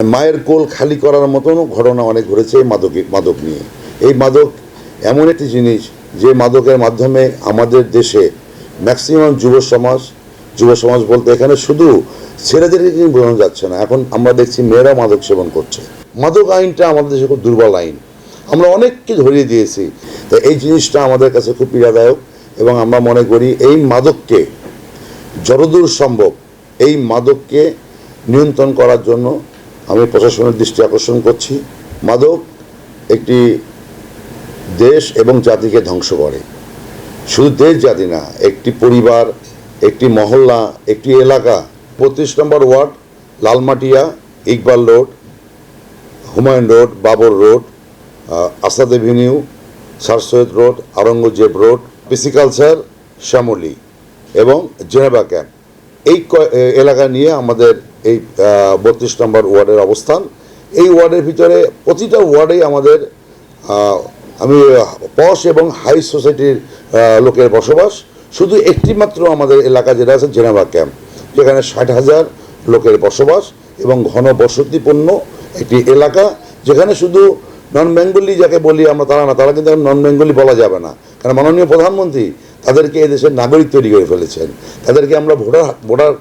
মায়ের কোল খালি করার মতনও ঘটনা অনেক ঘটেছে এই মাদক মাদক নিয়ে। এই মাদক এমন একটি জিনিস যে মাদকের মাধ্যমে আমাদের দেশে ম্যাক্সিমাম যুব সমাজ যুব সমাজ বলতে এখানে শুধু ছেলেদেরকে কিন্তু বোঝানো যাচ্ছে না। এখন আমরা দেখছি মেয়েরা মাদক সেবন করছে। মাদক আইনটা আমাদের দেশে খুব দুর্বল আইন। আমরা অনেককে ধরিয়ে দিয়েছি। তো এই জিনিসটা আমাদের কাছে খুব পীড়াদায়ক এবং আমরা মনে করি এই মাদককে যতদূর সম্ভব এই মাদককে নিয়ন্ত্রণ করার জন্য আমি প্রশাসনের দৃষ্টি আকর্ষণ করছি। মাদক একটি দেশ এবং জাতিকে ধ্বংস করে। শুধু দেশ জাতি না, একটি পরিবার, একটি মহল্লা, একটি এলাকা বত্রিশ নম্বর ward, Lalmatia, Iqbal road, Humayun road, Babur road Asad avenue, sir Syed road Aurangzeb road, pisciculture, Shyamoli এবং জেনেভা ক্যাম্প। এই এলাকা নিয়ে আমাদের এই বত্রিশ নম্বর ওয়ার্ডের অবস্থান। এই ওয়ার্ডের ভিতরে প্রতিটা ওয়ার্ডেই আমাদের আমি, পশ এবং হাই সোসাইটির লোকের বসবাস। শুধু একটি মাত্র আমাদের এলাকা যেটা আছে জেনেভা ক্যাম্প, যেখানে ষাট হাজার লোকের বসবাস এবং ঘন বসতিপূর্ণ একটি এলাকা, যেখানে শুধু নন বেঙ্গলি যাকে বলি আমরা তারা না, তারা কিন্তু নন বেঙ্গলি বলা যাবে না। কারণ মাননীয় প্রধানমন্ত্রী তাদেরকে এদেশের নাগরিক তৈরি করে ফেলেছেন। তাদেরকে আমরা ভোটার ভোটার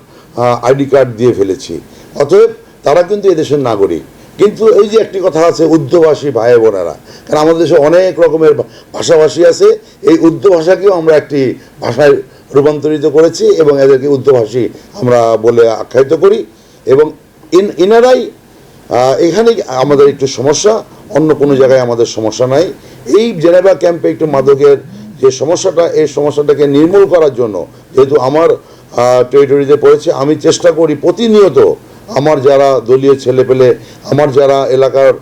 আইডি কার্ড দিয়ে ফেলেছি। অতএব তারা কিন্তু এদেশের নাগরিক। কিন্তু এই যে একটি কথা আছে, উর্দুভাষী ভাই বোনেরা কারণ আমাদের দেশে অনেক রকমের ভাষাভাষী আছে, এই উর্দু ভাষাকেও আমরা একটি ভাষায় রূপান্তরিত করেছি এবং এদেরকে উর্দুভাষী আমরা বলে আখ্যায়িত করি এবং ইন ইনারাই এখানে আমাদের একটু সমস্যা, অন্য কোনো জায়গায় আমাদের সমস্যা নাই। এই জেনেভা ক্যাম্পে একটু মাদকের যে সমস্যাটা, এই সমস্যাটাকে নির্মূল করার জন্য, যেহেতু আমার টেরিটরিতে পড়েছে। আমি চেষ্টা করি প্রতিনিয়ত আমার যারা দলীয় ছেলেপেলে, আমার যারা এলাকার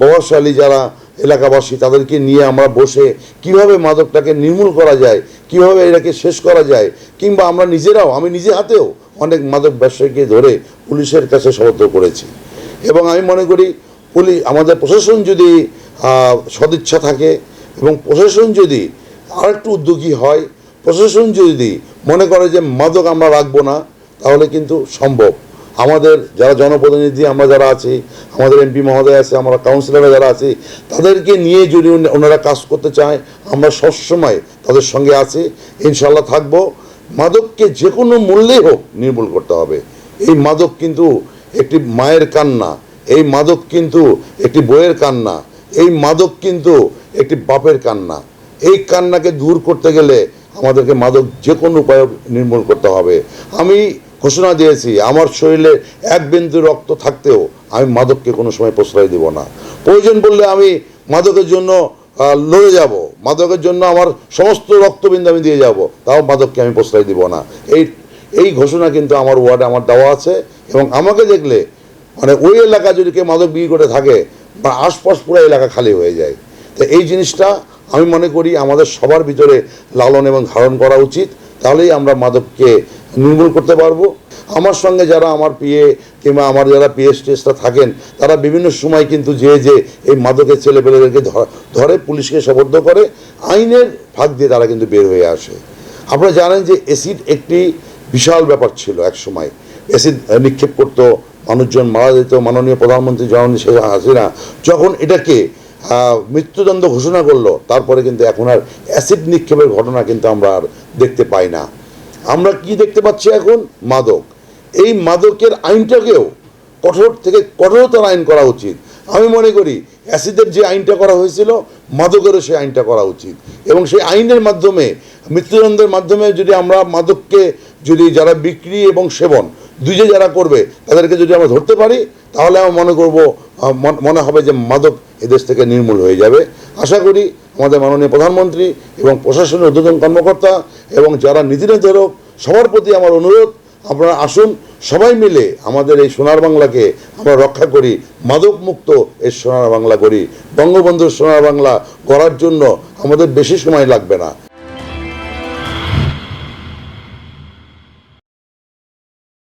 প্রভাবশালী যারা এলাকাবাসী, তাদেরকে নিয়ে আমরা বসে কীভাবে মাদকটাকে নির্মূল করা যায়, কীভাবে এটাকে শেষ করা যায়, কিংবা আমরা নিজেরাও, আমি নিজে হাতেও অনেক মাদক ব্যবসায়ীকে ধরে পুলিশের কাছে সমর্থ করেছি। এবং আমি মনে করি পুলিশ, আমাদের প্রশাসন যদি সদিচ্ছা থাকে এবং প্রশাসন যদি আরেকটু উদ্যোগী হয় প্রশাসন যদি মনে করে যে মাদক আমরা রাখব না, তাহলে কিন্তু সম্ভব। আমাদের যারা জনপ্রতিনিধি, আমরা যারা আছি, আমাদের এমপি মহোদয় আছে, আমরা কাউন্সিলররা যারা আছি, তাদেরকে নিয়ে যদি ওনারা কাজ করতে চায়, আমরা সবসময় তাদের সঙ্গে আছি। ইনশাল্লাহ থাকব। মাদককে যে কোনো মূল্যেই হোক নির্মূল করতে হবে। এই মাদক কিন্তু একটি মায়ের কান্না, এই মাদক কিন্তু একটি বইয়ের কান্না, এই মাদক কিন্তু একটি বাপের কান্না। এই কান্নাকে দূর করতে গেলে আমাদেরকে মাদক যে কোনো উপায়ে নির্মূল করতে হবে। আমি ঘোষণা দিয়েছি, আমার শরীরে এক বিন্দু রক্ত থাকতেও আমি মাদককে কোনো সময় প্রশ্রয় দেব না। প্রয়োজন পড়লে আমি মাদকের জন্য লড়ে যাব। মাদকের জন্য আমার সমস্ত রক্তবিন্দু আমি দিয়ে যাব, তাও মাদককে আমি প্রশ্রয় দিব না। এই এই ঘোষণা কিন্তু আমার ওয়ার্ডে আমার দেওয়া আছে এবং আমাকে দেখলে মানে ওই এলাকা যদি কেউ মাদক বিক্রি করে থাকে, বা আশপাশ পুরো এলাকা খালি হয়ে যায়। তো এই জিনিসটা আমি মনে করি আমাদের সবার ভিতরে লালন এবং ধারণ করা উচিত। তাহলেই আমরা মাদককে নির্মূল করতে পারব। আমার সঙ্গে যারা আমার পিএ কিংবা আমার যারা পিএসটিএসরা থাকেন, তারা বিভিন্ন সময় কিন্তু যে যে এই মাদকের ছেলেপেলেদেরকে ধরে, পুলিশকে সবদ্ধ করে, আইনের ফাঁক দিয়ে তারা কিন্তু বের হয়ে আসে। আপনারা জানেন যে এসিড একটি বিশাল ব্যাপার ছিল এক সময়। এসিড নিক্ষেপ করতো মানুষজন, মারা যেত মাননীয় প্রধানমন্ত্রী জননী শেখ হাসিনা। যখন এটাকে মৃত্যুদণ্ড ঘোষণা করল, তারপরে কিন্তু এখন আর অ্যাসিড নিক্ষেপের ঘটনা কিন্তু আমরা আর দেখতে পাই না। আমরা কি দেখতে পাচ্ছি এখন? মাদক। এই মাদকের আইনটাকেও কঠোর থেকে কঠোরতর আইন করা উচিত। আমি মনে করি অ্যাসিডের যে আইনটা করা হয়েছিল, মাদকেরও সেই আইনটা করা উচিত। এবং সেই আইনের মাধ্যমে, মৃত্যুদণ্ডের মাধ্যমে যদি আমরা মাদককে যদি যারা বিক্রি এবং সেবন দুইজে যারা করবে, তাদেরকে যদি আমরা ধরতে পারি, তাহলে আমি মনে করব মনে হবে যে মাদক এদেশ থেকে নির্মূল হয়ে যাবে। আশা করি আমাদের মাননীয় প্রধানমন্ত্রী এবং প্রশাসনের ঊর্ধ্বতন কর্মকর্তা এবং যারা নীতি নির্ধারক সবার প্রতি আমার অনুরোধ, আপনারা আসুন, সবাই মিলে আমাদের এই সোনার বাংলাকে আমরা রক্ষা করি, মাদক মুক্ত এই সোনার বাংলা করি। বঙ্গবন্ধুর সোনার বাংলা করার জন্য আমাদের বেশি সময় লাগবে না।